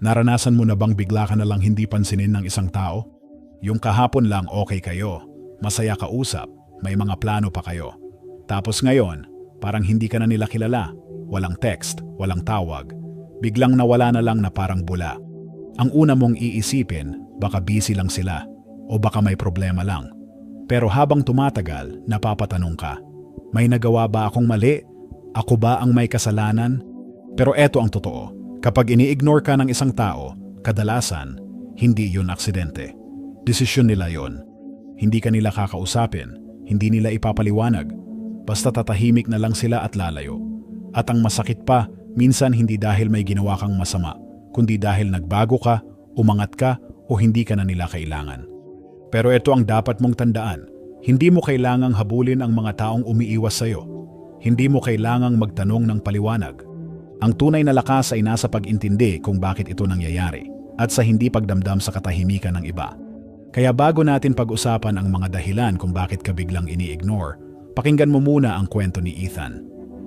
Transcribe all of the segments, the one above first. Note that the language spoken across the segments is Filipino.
Naranasan mo na bang bigla ka na lang hindi pansinin ng isang tao? Yung kahapon lang okay kayo, masaya ka usap, may mga plano pa kayo. Tapos ngayon, parang hindi ka na nila kilala, walang text, walang tawag. Biglang nawala na lang na parang bula. Ang una mong iisipin, baka busy lang sila o baka may problema lang. Pero habang tumatagal, napapatanong ka, may nagawa ba akong mali? Ako ba ang may kasalanan? Pero eto ang totoo, kapag ini-ignore ka ng isang tao, kadalasan, hindi yun aksidente. Desisyon nila yon. Hindi ka nila kakausapin, hindi nila ipapaliwanag. Basta tatahimik na lang sila at lalayo. At ang masakit pa, minsan hindi dahil may ginawa kang masama, kundi dahil nagbago ka, umangat ka, o hindi ka na nila kailangan. Pero ito ang dapat mong tandaan, hindi mo kailangang habulin ang mga taong umiiwas sa'yo. Hindi mo kailangang magtanong ng paliwanag. Ang tunay na lakas ay nasa pag-intindi kung bakit ito nangyayari at sa hindi pagdamdam sa katahimikan ng iba. Kaya bago natin pag-usapan ang mga dahilan kung bakit ka biglang ini-ignore, pakinggan mo muna ang kwento ni Ethan.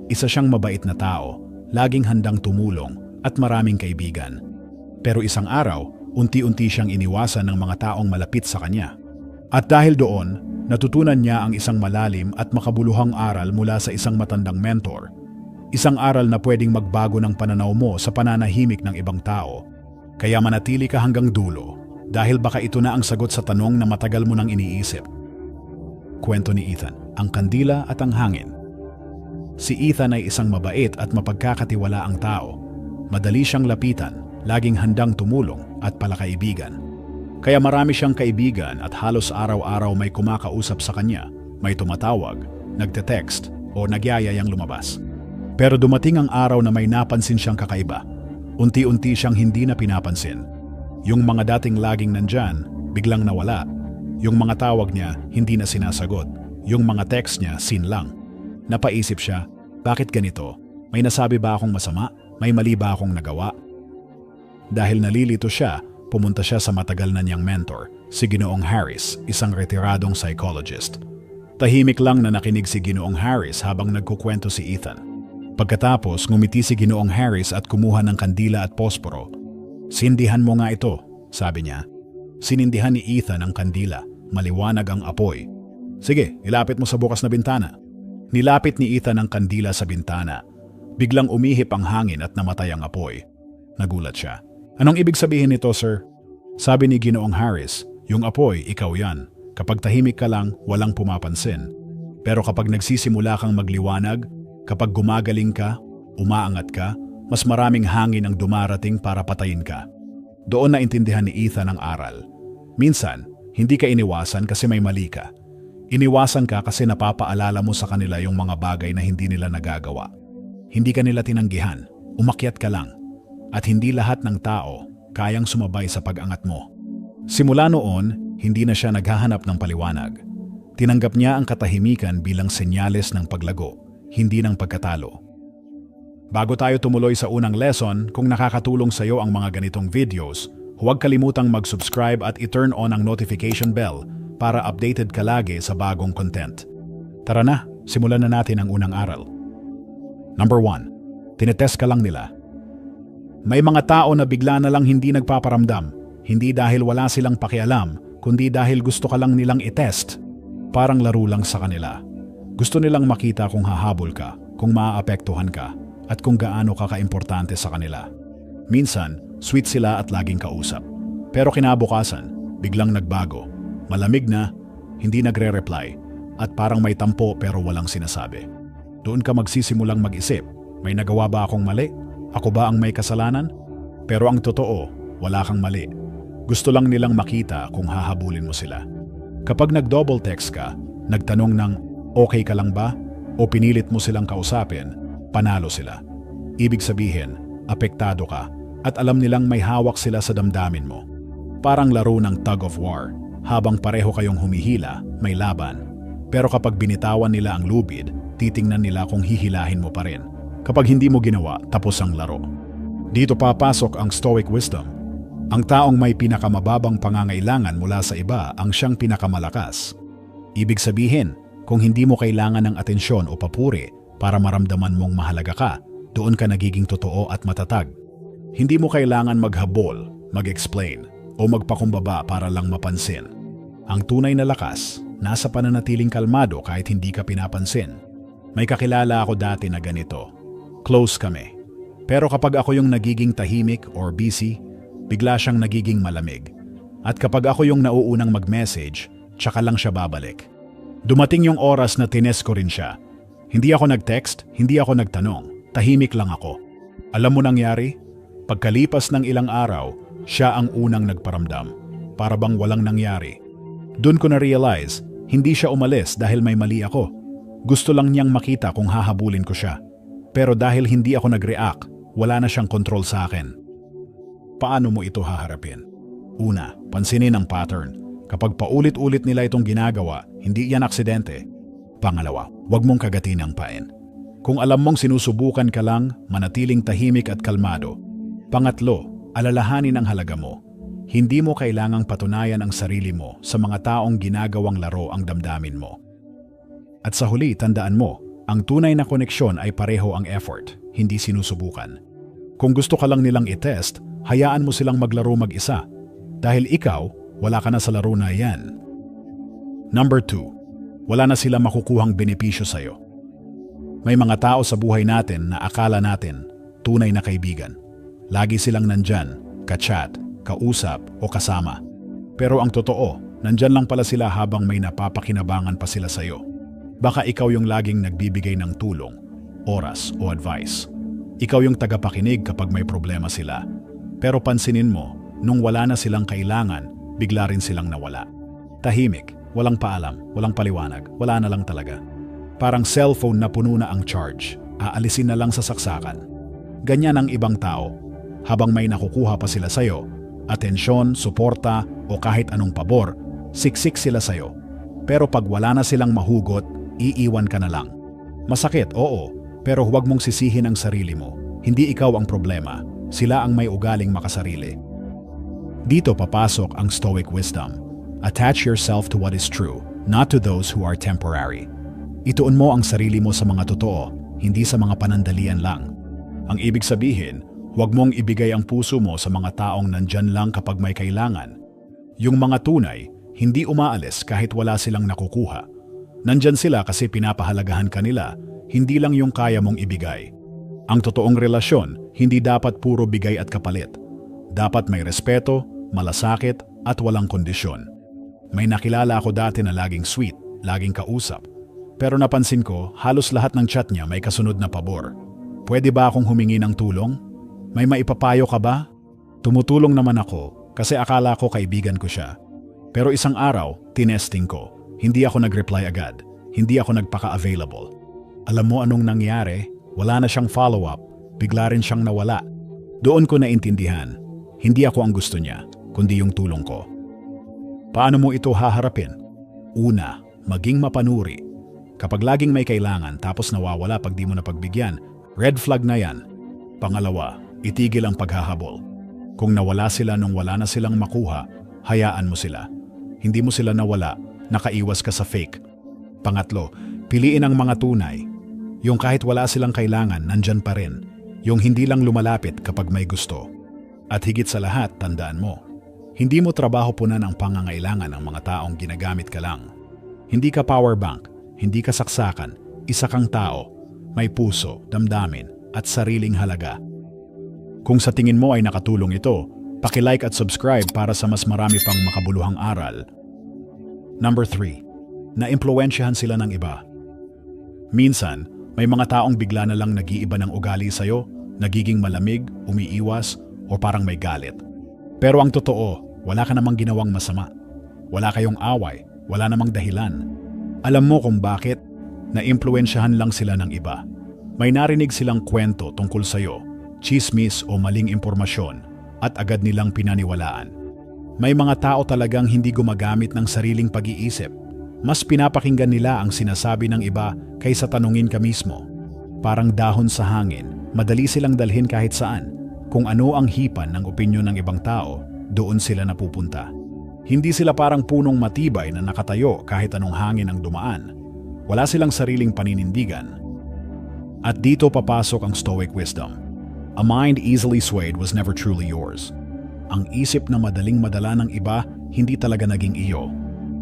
Isa siyang mabait na tao, laging handang tumulong at maraming kaibigan. Pero isang araw, unti-unti siyang iniwasan ng mga taong malapit sa kanya. At dahil doon, natutunan niya ang isang malalim at makabuluhang aral mula sa isang matandang mentor. Isang aral na pwedeng magbago ng pananaw mo sa pananahimik ng ibang tao. Kaya manatili ka hanggang dulo dahil baka ito na ang sagot sa tanong na matagal mo nang iniisip. Kwento ni Ethan, ang kandila at ang hangin. Si Ethan ay isang mabait at mapagkakatiwalaang tao. Madali siyang lapitan, laging handang tumulong at palakaibigan. Kaya marami siyang kaibigan at halos araw-araw may kumakausap sa kanya, may tumatawag, nagte-text o nagyayayang lumabas. Pero dumating ang araw na may napansin siyang kakaiba. Unti-unti siyang hindi na pinapansin yung mga dating laging nandyan, biglang nawala. Yung mga tawag niya, hindi na sinasagot. Yung mga text niya, sin lang. Napaisip siya, bakit ganito? May nasabi ba akong masama? May mali ba akong nagawa? Dahil nalilito siya, pumunta siya sa matagal na niyang mentor, si Ginoong Harris, isang retiradong psychologist. Tahimik lang na nakinig si Ginoong Harris habang nagkukwento si Ethan. Pagkatapos, ngumiti si Ginoong Harris at kumuha ng kandila at posporo Sindihan mo nga ito, sabi niya. Sinindihan ni Ethan ang kandila, maliwanag ang apoy. Sige, ilapit mo sa bukas na bintana. Nilapit ni Ethan ang kandila sa bintana. Biglang umihip ang hangin at namatay ang apoy. Nagulat siya. Anong ibig sabihin nito, sir? Sabi ni Ginoong Harris, yung apoy, ikaw yan. Kapag tahimik ka lang, walang pumapansin. Pero kapag nagsisimula kang magliwanag, kapag gumagaling ka, umaangat ka, mas maraming hangin ang dumarating para patayin ka. Doon na intindihan ni Ethan ang aral. Minsan, hindi ka iniwasan kasi may mali ka. Iniwasan ka kasi napapaalala mo sa kanila yung mga bagay na hindi nila nagagawa. Hindi ka nila tinanggihan, umakyat ka lang. At hindi lahat ng tao kayang sumabay sa pag-angat mo. Simula noon, hindi na siya naghahanap ng paliwanag. Tinanggap niya ang katahimikan bilang senyales ng paglago, hindi ng pagkatalo. Bago tayo tumuloy sa unang lesson, kung nakakatulong sa iyo ang mga ganitong videos, huwag kalimutang mag-subscribe at i-turn on ang notification bell para updated ka lagi sa bagong content. Tara na, simulan na natin ang unang aral. Number 1. Tinetest ka lang nila. May mga tao na bigla na lang hindi nagpaparamdam, hindi dahil wala silang pakialam, kundi dahil gusto ka lang nilang i-test. Parang laro lang sa kanila. Gusto nilang makita kung hahabol ka, kung maaapektuhan ka, at kung gaano ka kaimportante sa kanila. Minsan, sweet sila at laging kausap. Pero kinabukasan, biglang nagbago. Malamig na, hindi nagre-reply, at parang may tampo pero walang sinasabi. Doon ka magsisimulang mag-isip, may nagawa ba akong mali? Ako ba ang may kasalanan? Pero ang totoo, wala kang mali. Gusto lang nilang makita kung hahabulin mo sila. Kapag nag-double text ka, nagtanong ng okay ka lang ba? O pinilit mo silang kausapin, panalo sila. Ibig sabihin, apektado ka at alam nilang may hawak sila sa damdamin mo. Parang laro ng tug of war. Habang pareho kayong humihila, may laban. Pero kapag binitawan nila ang lubid, titingnan nila kung hihilahin mo pa rin. Kapag hindi mo ginawa, tapos ang laro. Dito papasok ang Stoic Wisdom. Ang taong may pinakamababang pangangailangan mula sa iba ang siyang pinakamalakas. Ibig sabihin, kung hindi mo kailangan ng atensyon o papuri, para maramdaman mong mahalaga ka, doon ka nagiging totoo at matatag. Hindi mo kailangan maghabol, mag-explain, o magpakumbaba para lang mapansin. Ang tunay na lakas, nasa pananatiling kalmado kahit hindi ka pinapansin. May kakilala ako dati na ganito. Close kami. Pero kapag ako yung nagiging tahimik or busy, bigla siyang nagiging malamig. At kapag ako yung nauunang mag-message, tsaka lang siya babalik. Dumating yung oras na tines ko rin siya. Hindi ako nag-text, hindi ako nagtanong. Tahimik lang ako. Alam mo nangyari? Pagkalipas ng ilang araw, siya ang unang nagparamdam. Para bang walang nangyari. Doon ko na-realize, hindi siya umalis dahil may mali ako. Gusto lang niyang makita kung hahabulin ko siya. Pero dahil hindi ako nag-react, wala na siyang control sa akin. Paano mo ito haharapin? Una, pansinin ang pattern. Kapag paulit-ulit nila itong ginagawa, hindi yan aksidente. Pangalawa, huwag mong kagatin ang pain. Kung alam mong sinusubukan ka lang, manatiling tahimik at kalmado. Pangatlo, alalahanin ang halaga mo. Hindi mo kailangang patunayan ang sarili mo sa mga taong ginagawang laro ang damdamin mo. At sa huli, tandaan mo, ang tunay na koneksyon ay pareho ang effort, hindi sinusubukan. Kung gusto ka lang nilang i-test, hayaan mo silang maglaro mag-isa. Dahil ikaw, wala ka na sa laro na yan. Number 2. Wala na sila makukuhang benepisyo sa'yo. May mga tao sa buhay natin na akala natin tunay na kaibigan. Lagi silang nandyan, ka-chat, kausap o kasama. Pero ang totoo, nandyan lang pala sila habang may napapakinabangan pa sila sa'yo. Baka ikaw yung laging nagbibigay ng tulong, oras o advice. Ikaw yung tagapakinig kapag may problema sila. Pero pansinin mo, nung wala na silang kailangan, bigla rin silang nawala. Tahimik, walang paalam, walang paliwanag, wala na lang talaga. Parang cellphone na puno na ang charge, aalisin na lang sa saksakan. Ganyan ang ibang tao. Habang may nakukuha pa sila sa'yo, atensyon, suporta o kahit anong pabor, siksik sila sa'yo. Pero pag wala na silang mahugot, iiwan ka na lang. Masakit, oo, pero huwag mong sisihin ang sarili mo. Hindi ikaw ang problema, sila ang may ugaling makasarili. Dito papasok ang Stoic wisdom. Attach yourself to what is true, not to those who are temporary. Ituon mo ang sarili mo sa mga totoo, hindi sa mga panandalian lang. Ang ibig sabihin, huwag mong ibigay ang puso mo sa mga taong nandyan lang kapag may kailangan. Yung mga tunay, hindi umaalis kahit wala silang nakukuha. Nandyan sila kasi pinapahalagahan ka nila, hindi lang yung kaya mong ibigay. Ang totoong relasyon, hindi dapat puro bigay at kapalit. Dapat may respeto, malasakit, at walang kondisyon. May nakilala ako dati na laging sweet, laging kausap. Pero napansin ko, halos lahat ng chat niya may kasunod na pabor. Pwede ba akong humingi ng tulong? May maipapayo ka ba? Tumutulong naman ako kasi akala ko kaibigan ko siya. Pero isang araw, tinesting ko. Hindi ako nag-reply agad. Hindi ako nagpaka-available. Alam mo anong nangyari? Wala na siyang follow-up. Bigla rin siyang nawala. Doon ko naintindihan. Hindi ako ang gusto niya, kundi yung tulong ko. Paano mo ito haharapin? Una, maging mapanuri. Kapag laging may kailangan tapos nawawala pag di mo napagbigyan, red flag na yan. Pangalawa, itigil ang paghahabol. Kung nawala sila nung wala na silang makuha, hayaan mo sila. Hindi mo sila nawala, nakaiwas ka sa fake. Pangatlo, piliin ang mga tunay. Yung kahit wala silang kailangan, nandyan pa rin. Yung hindi lang lumalapit kapag may gusto. At higit sa lahat, tandaan mo, hindi mo trabaho punan ang pangangailangan ng mga taong ginagamit ka lang. Hindi ka power bank, hindi ka saksakan, isa kang tao, may puso, damdamin, at sariling halaga. Kung sa tingin mo ay nakatulong ito, paki-like at subscribe para sa mas marami pang makabuluhang aral. Number 3. Na-impluensyahan sila ng iba. Minsan, may mga taong bigla na lang nag-iiba ng ugali sa'yo, nagiging malamig, umiiwas, o parang may galit. Pero ang totoo, wala ka namang ginawang masama. Wala kayong away, wala namang dahilan. Alam mo kung bakit? Na-impluensyahan lang sila ng iba. May narinig silang kwento tungkol sa'yo, chismis o maling impormasyon, at agad nilang pinaniwalaan. May mga tao talagang hindi gumagamit ng sariling pag-iisip. Mas pinapakinggan nila ang sinasabi ng iba kaysa tanungin ka mismo. Parang dahon sa hangin, madali silang dalhin kahit saan kung ano ang hipan ng opinyon ng ibang tao, doon sila napupunta. Hindi sila parang punong matibay na nakatayo kahit anong hangin ang dumaan. Wala silang sariling paninindigan. At dito papasok ang Stoic wisdom. A mind easily swayed was never truly yours. Ang isip na madaling madala ng iba, hindi talaga naging iyo.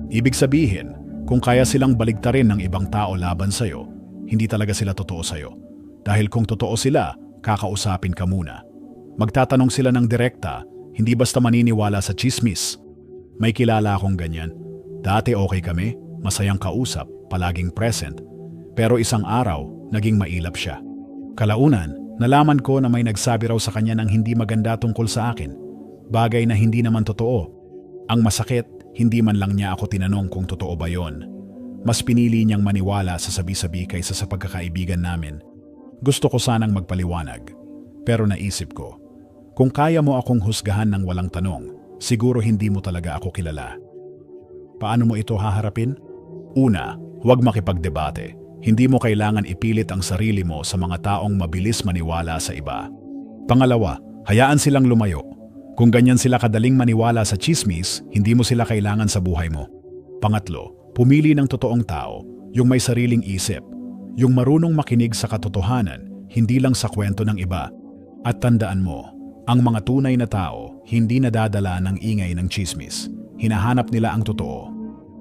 Ibig sabihin, kung kaya silang baligtarin ng ibang tao laban sa'yo, hindi talaga sila totoo sa'yo. Dahil kung totoo sila, kakausapin ka muna. Magtatanong sila ng direkta, hindi basta maniniwala sa chismis. May kilala akong ganyan. Dati okay kami, masayang kausap, palaging present. Pero isang araw, naging mailap siya. Kalaunan, nalaman ko na may nagsabi raw sa kanya ng hindi maganda tungkol sa akin. Bagay na hindi naman totoo. Ang masakit, hindi man lang niya ako tinanong kung totoo ba yon. Mas pinili niyang maniwala sa sabi-sabi kaysa sa pagkakaibigan namin. Gusto ko sanang magpaliwanag. Pero naisip ko, kung kaya mo akong husgahan ng walang tanong, siguro hindi mo talaga ako kilala. Paano mo ito haharapin? Una, huwag makipagdebate. Hindi mo kailangan ipilit ang sarili mo sa mga taong mabilis maniwala sa iba. Pangalawa, hayaan silang lumayo. Kung ganyan sila kadaling maniwala sa chismis, hindi mo sila kailangan sa buhay mo. Pangatlo, pumili ng totoong tao, yung may sariling isip, yung marunong makinig sa katotohanan, hindi lang sa kwento ng iba. At tandaan mo, ang mga tunay na tao hindi nadadala ng ingay ng chismis. Hinahanap nila ang totoo.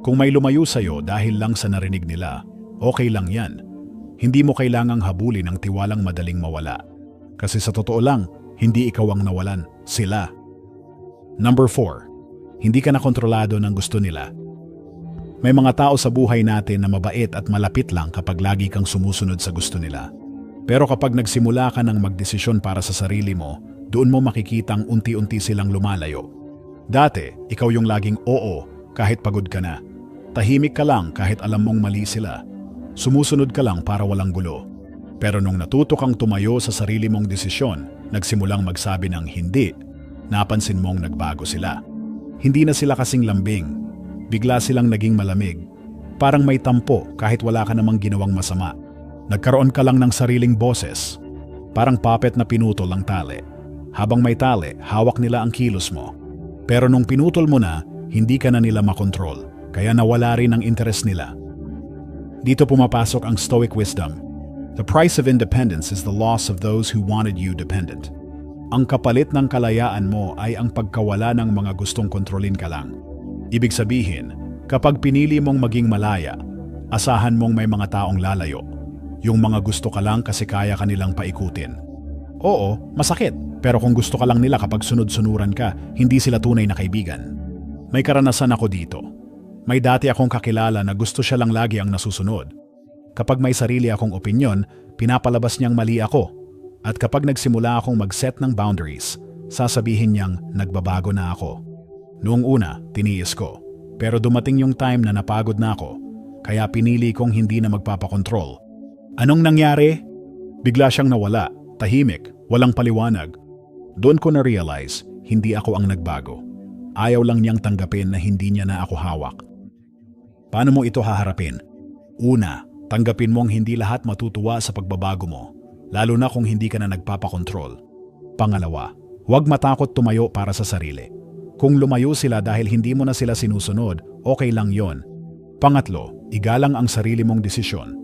Kung may lumayo sa'yo dahil lang sa narinig nila, okay lang yan. Hindi mo kailangang habulin ang tiwalang madaling mawala. Kasi sa totoo lang, hindi ikaw ang nawalan, sila. Number 4. Hindi ka na kontrolado ng gusto nila. May mga tao sa buhay natin na mabait at malapit lang kapag lagi kang sumusunod sa gusto nila. Pero kapag nagsimula ka ng magdesisyon para sa sarili mo, doon mo makikitang unti-unti silang lumalayo. Dati, ikaw yung laging oo kahit pagod ka na. Tahimik ka lang kahit alam mong mali sila. Sumusunod ka lang para walang gulo. Pero nung natuto kang tumayo sa sarili mong desisyon, nagsimulang magsabi ng hindi, napansin mong nagbago sila. Hindi na sila kasing lambing. Bigla silang naging malamig. Parang may tampo kahit wala ka namang ginawang masama. Nagkaroon ka lang ng sariling boses. Parang puppet na pinutol ang tali. Habang may tali, hawak nila ang kilos mo. Pero nung pinutol mo na, hindi ka na nila makontrol, kaya nawala rin ang interes nila. Dito pumapasok ang Stoic wisdom. The price of independence is the loss of those who wanted you dependent. Ang kapalit ng kalayaan mo ay ang pagkawala ng mga gustong kontrolin ka lang. Ibig sabihin, kapag pinili mong maging malaya, asahan mong may mga taong lalayo. Yung mga gusto ka lang kasi kaya ka nilang paikutin. Oo, masakit, pero kung gusto ka lang nila kapag sunod-sunuran ka, hindi sila tunay na kaibigan. May karanasan ako dito. May dati akong kakilala na gusto siya lang lagi ang nasusunod. Kapag may sarili akong opinyon, pinapalabas niyang mali ako. At kapag nagsimula akong mag-set ng boundaries, sasabihin niyang nagbabago na ako. Noong una, tiniis ko. Pero dumating yung time na napagod na ako, kaya pinili kong hindi na magpapakontrol. Anong nangyari? Bigla siyang nawala, tahimik, walang paliwanag. Doon ko na-realize, hindi ako ang nagbago. Ayaw lang niyang tanggapin na hindi niya na ako hawak. Paano mo ito haharapin? Una, tanggapin mong hindi lahat matutuwa sa pagbabago mo, lalo na kung hindi ka na nagpapakontrol. Pangalawa, huwag matakot tumayo para sa sarili. Kung lumayo sila dahil hindi mo na sila sinusunod, okay lang yon. Pangatlo, igalang ang sarili mong desisyon.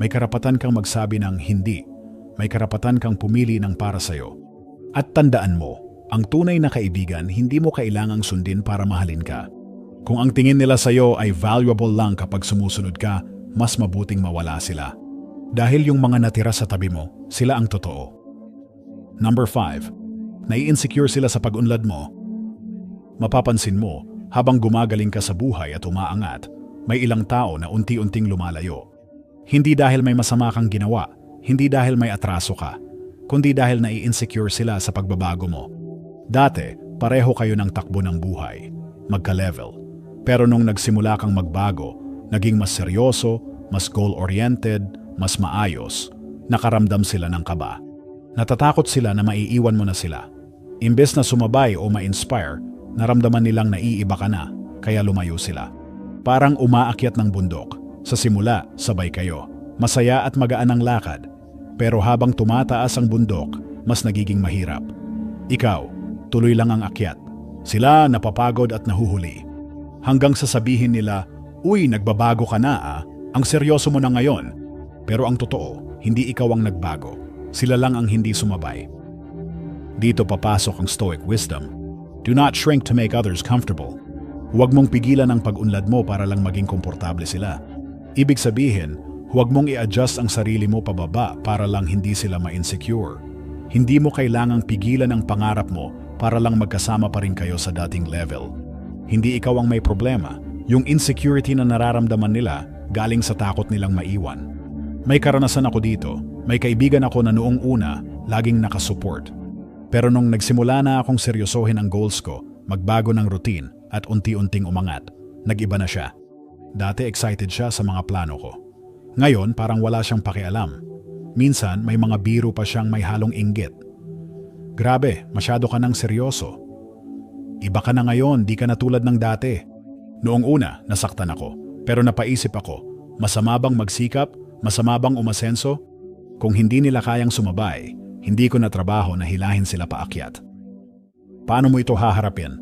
May karapatan kang magsabi ng hindi. May karapatan kang pumili ng para sa'yo. At tandaan mo, ang tunay na kaibigan hindi mo kailangang sundin para mahalin ka. Kung ang tingin nila sa'yo ay valuable lang kapag sumusunod ka, mas mabuting mawala sila. Dahil yung mga natira sa tabi mo, sila ang totoo. Number 5. Nai-insecure sila sa pag-unlad mo. Mapapansin mo, habang gumagaling ka sa buhay at umaangat, may ilang tao na unti-unting lumalayo. Hindi dahil may masama kang ginawa, hindi dahil may atraso ka, kundi dahil nai-insecure sila sa pagbabago mo. Dati, pareho kayo ng takbo ng buhay, magka-level. Pero nung nagsimula kang magbago, naging mas seryoso, mas goal-oriented, mas maayos, nakaramdam sila ng kaba. Natatakot sila na maiiwan mo na sila. Imbes na sumabay o ma-inspire, naramdaman nilang naiiba ka na, kaya lumayo sila. Parang umaakyat ng bundok. Sa simula, sabay kayo. Masaya at magaan ang lakad. Pero habang tumataas ang bundok, mas nagiging mahirap. Ikaw, tuloy lang ang akyat. Sila napapagod at nahuhuli. Hanggang sasabihin nila, Uy, nagbabago ka na ah. Ang seryoso mo na ngayon. Pero ang totoo, hindi ikaw ang nagbago. Sila lang ang hindi sumabay. Dito papasok ang Stoic wisdom. Do not shrink to make others comfortable. Huwag mong pigilan ang pag-unlad mo para lang maging komportable sila. Ibig sabihin, huwag mong i-adjust ang sarili mo pababa para lang hindi sila ma-insecure. Hindi mo kailangang pigilan ang pangarap mo para lang magkasama pa rin kayo sa dating level. Hindi ikaw ang may problema. Yung insecurity na nararamdaman nila galing sa takot nilang maiwan. May karanasan ako dito. May kaibigan ako na noong una, laging nakasupport. Pero nung nagsimula na akong seryosohin ang goals ko, magbago ng routine at unti-unting umangat, nag-iba na siya. Dati excited siya sa mga plano ko. Ngayon parang wala siyang pakialam. Minsan may mga biro pa siyang may halong inggit. Grabe, masyado ka nang seryoso. Iba ka na ngayon, di ka na tulad ng dati. Noong una, nasaktan ako. Pero napaisip ako, masama bang magsikap? Masama bang umasenso? Kung hindi nila kayang sumabay, hindi ko na trabaho na hilahin sila paakyat. Paano mo ito haharapin?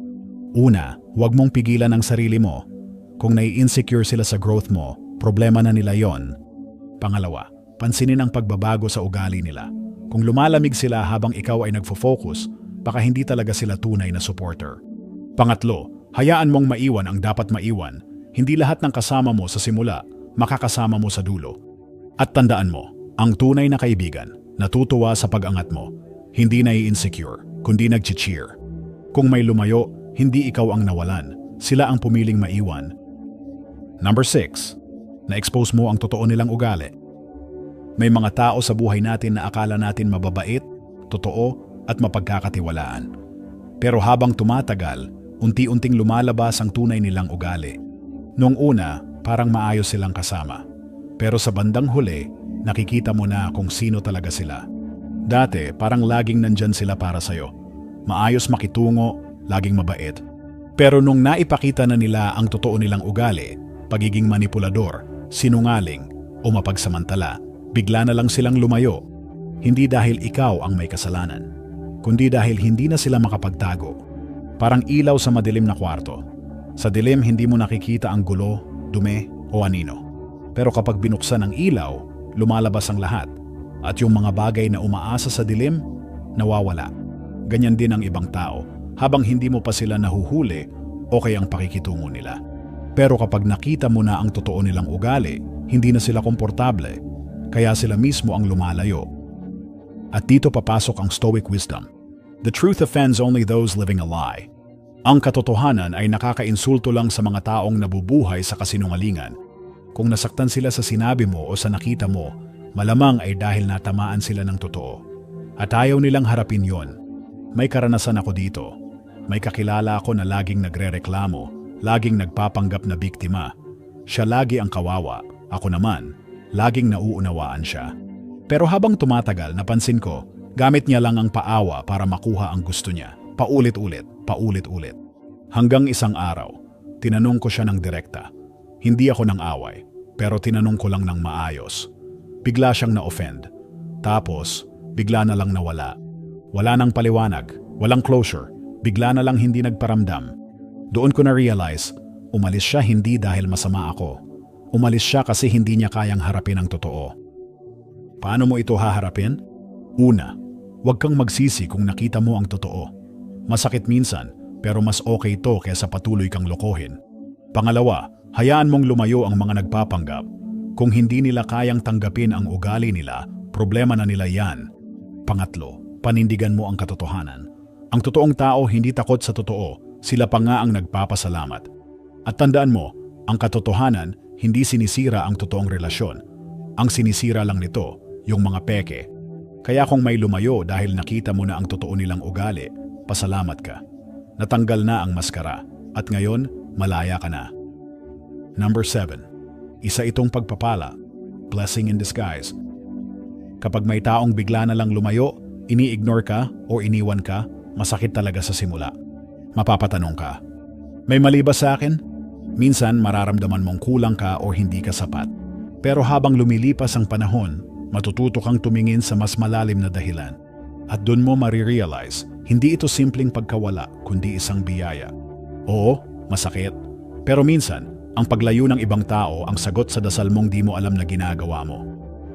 Una, huwag mong pigilan ang sarili mo. Kung nai-insecure sila sa growth mo, problema na nila yon. Pangalawa, pansinin ang pagbabago sa ugali nila. Kung lumalamig sila habang ikaw ay nagfo-focus, baka hindi talaga sila tunay na supporter. Pangatlo, hayaan mong maiwan ang dapat maiwan. Hindi lahat ng kasama mo sa simula, makakasama mo sa dulo. At tandaan mo, ang tunay na kaibigan, natutuwa sa pag-angat mo, hindi nai-insecure, kundi nag-cheer. Kung may lumayo, hindi ikaw ang nawalan, sila ang pumiling maiwan. Number 6. Na-expose mo ang totoo nilang ugali. May mga tao sa buhay natin na akala natin mababait, totoo, at mapagkakatiwalaan. Pero habang tumatagal, unti-unting lumalabas ang tunay nilang ugali. Noong una, parang maayos silang kasama. Pero sa bandang huli, nakikita mo na kung sino talaga sila. Dati, parang laging nandyan sila para sa'yo. Maayos makitungo, laging mabait. Pero nung naipakita na nila ang totoo nilang ugali, pagiging manipulador, sinungaling, o mapagsamantala, bigla na lang silang lumayo. Hindi dahil ikaw ang may kasalanan, kundi dahil hindi na sila makapagtago. Parang ilaw sa madilim na kwarto. Sa dilim hindi mo nakikita ang gulo, dumi o anino. Pero kapag binuksan ang ilaw, lumalabas ang lahat. At yung mga bagay na umaasa sa dilim, nawawala. Ganyan din ang ibang tao. Habang hindi mo pa sila nahuhuli, okay ang pakikitungo nila. Pero kapag nakita mo na ang totoo nilang ugali, hindi na sila komportable. Kaya sila mismo ang lumalayo. At dito papasok ang Stoic wisdom. The truth offends only those living a lie. Ang katotohanan ay nakakainsulto lang sa mga taong nabubuhay sa kasinungalingan. Kung nasaktan sila sa sinabi mo o sa nakita mo, malamang ay dahil natamaan sila ng totoo. At ayaw nilang harapin yon. May karanasan ako dito. May kakilala ako na laging nagrereklamo, laging nagpapanggap na biktima. Siya lagi ang kawawa, ako naman, laging nauunawaan siya. Pero habang tumatagal, napansin ko, gamit niya lang ang paawa para makuha ang gusto niya. Paulit-ulit, paulit-ulit. Hanggang isang araw, tinanong ko siya ng direkta. Hindi ako ng away, pero tinanong ko lang ng maayos. Bigla siyang na-offend. Tapos, bigla na lang nawala. Wala nang paliwanag, walang closure, bigla na lang hindi nagparamdam. Doon ko na-realize, umalis siya hindi dahil masama ako. Umalis siya kasi hindi niya kayang harapin ang totoo. Paano mo ito haharapin? Una, huwag kang magsisi kung nakita mo ang totoo. Masakit minsan, pero mas okay ito kaysa patuloy kang lokohin. Pangalawa, hayaan mong lumayo ang mga nagpapanggap. Kung hindi nila kayang tanggapin ang ugali nila, problema na nila yan. Pangatlo, panindigan mo ang katotohanan. Ang totoong tao hindi takot sa totoo, sila pa nga ang nagpapasalamat. At tandaan mo, ang katotohanan hindi sinisira ang totoong relasyon. Ang sinisira lang nito, yung mga peke. Kaya kung may lumayo dahil nakita mo na ang totoo nilang ugali, pasalamat ka. Natanggal na ang maskara at ngayon malaya ka na. Number 7. Isa itong pagpapala, blessing in disguise. Kapag may taong bigla na lang lumayo, ini-ignore ka o iniwan ka, masakit talaga sa simula. Mapapatanong ka, may mali ba sa akin? Minsan mararamdaman mong kulang ka o hindi ka sapat. Pero habang lumilipas ang panahon, matututo kang tumingin sa mas malalim na dahilan. At doon mo marirealize, hindi ito simpleng pagkawala, kundi isang biyaya. Oo, masakit. Pero minsan, ang paglayo ng ibang tao ang sagot sa dasal mong di mo alam na ginagawa mo.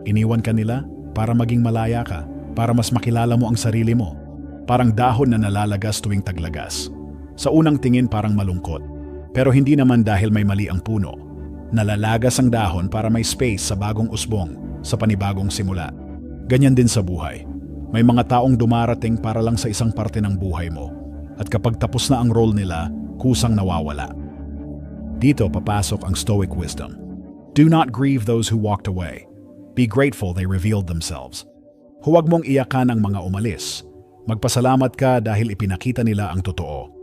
Iniwan ka nila para maging malaya ka, para mas makilala mo ang sarili mo. Parang dahon na nalalagas tuwing taglagas. Sa unang tingin parang malungkot. Pero hindi naman dahil may mali ang puno. Nalalagas ang dahon para may space sa bagong usbong, sa panibagong simula. Ganyan din sa buhay. May mga taong dumarating para lang sa isang parte ng buhay mo. At kapag tapos na ang role nila, kusang nawawala. Dito papasok ang Stoic wisdom. Do not grieve those who walked away. Be grateful they revealed themselves. Huwag mong iyakan ang mga umalis. Magpasalamat ka dahil ipinakita nila ang totoo.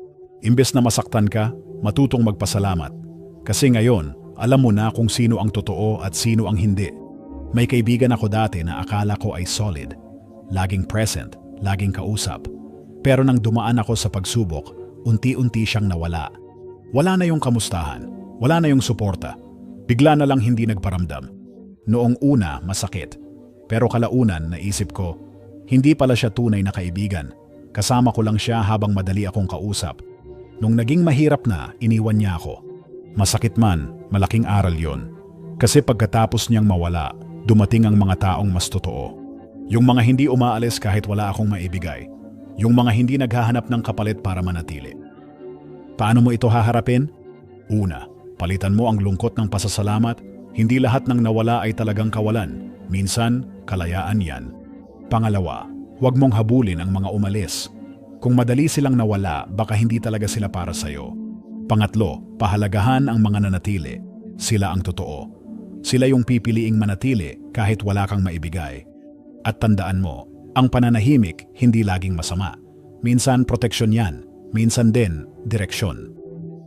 Imbes na masaktan ka, matutong magpasalamat. Kasi ngayon, alam mo na kung sino ang totoo at sino ang hindi. May kaibigan ako dati na akala ko ay solid. Laging present, laging kausap. Pero nang dumaan ako sa pagsubok, unti-unti siyang nawala. Wala na yung kamustahan, wala na yung suporta. Bigla na lang hindi nagparamdam. Noong una, masakit. Pero kalaunan, naisip ko, hindi pala siya tunay na kaibigan. Kasama ko lang siya habang madali akong kausap. Nung naging mahirap na, iniwan niya ako. Masakit man, malaking aral yon. Kasi pagkatapos niyang mawala, dumating ang mga taong mas totoo. Yung mga hindi umaalis kahit wala akong maibigay. Yung mga hindi naghahanap ng kapalit para manatili. Paano mo ito haharapin? Una, palitan mo ang lungkot ng pasasalamat. Hindi lahat ng nawala ay talagang kawalan. Minsan, kalayaan yan. Pangalawa, huwag mong habulin ang mga umalis. Kung madali silang nawala, baka hindi talaga sila para sa'yo. Pangatlo, pahalagahan ang mga nanatili. Sila ang totoo. Sila yung pipiliing manatili kahit wala kang maibigay. At tandaan mo, ang pananahimik hindi laging masama. Minsan proteksyon yan, minsan din direksyon.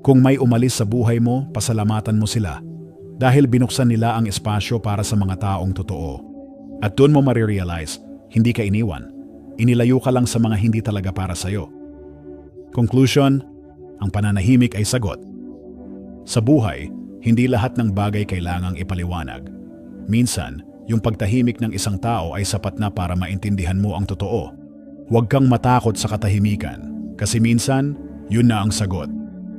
Kung may umalis sa buhay mo, pasalamatan mo sila dahil binuksan nila ang espasyo para sa mga taong totoo. At doon mo marirealize hindi ka iniwan. Inilayo ka lang sa mga hindi talaga para sa'yo. Conclusion, ang pananahimik ay sagot. Sa buhay, hindi lahat ng bagay kailangang ipaliwanag. Minsan, yung pagtahimik ng isang tao ay sapat na para maintindihan mo ang totoo. Huwag kang matakot sa katahimikan, kasi minsan, yun na ang sagot.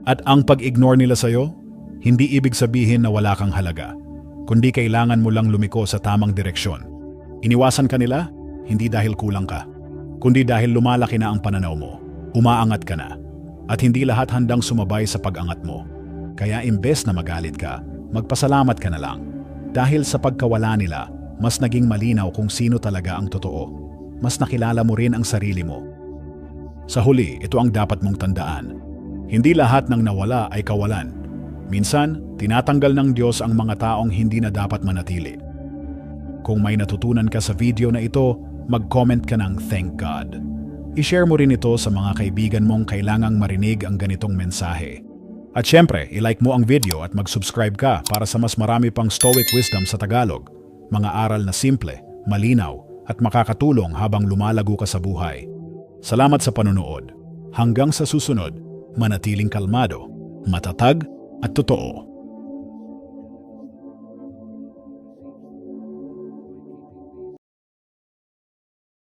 At ang pag-ignore nila sa'yo, hindi ibig sabihin na wala kang halaga, kundi kailangan mo lang lumiko sa tamang direksyon. Iniwasan ka nila, hindi dahil kulang ka, kundi dahil lumalaki na ang pananaw mo, umaangat ka na, at hindi lahat handang sumabay sa pag-angat mo. Kaya imbes na magalit ka, magpasalamat ka na lang. Dahil sa pagkawala nila, mas naging malinaw kung sino talaga ang totoo. Mas nakilala mo rin ang sarili mo. Sa huli, ito ang dapat mong tandaan. Hindi lahat ng nawala ay kawalan. Minsan, tinatanggal ng Diyos ang mga taong hindi na dapat manatili. Kung may natutunan ka sa video na ito, mag-comment ka ng thank God. I-share mo rin ito sa mga kaibigan mong kailangang marinig ang ganitong mensahe. At syempre, i-like mo ang video at mag-subscribe ka para sa mas marami pang Stoic Wisdom sa Tagalog. Mga aral na simple, malinaw, at makakatulong habang lumalago ka sa buhay. Salamat sa panunood. Hanggang sa susunod, manatiling kalmado, matatag, at totoo.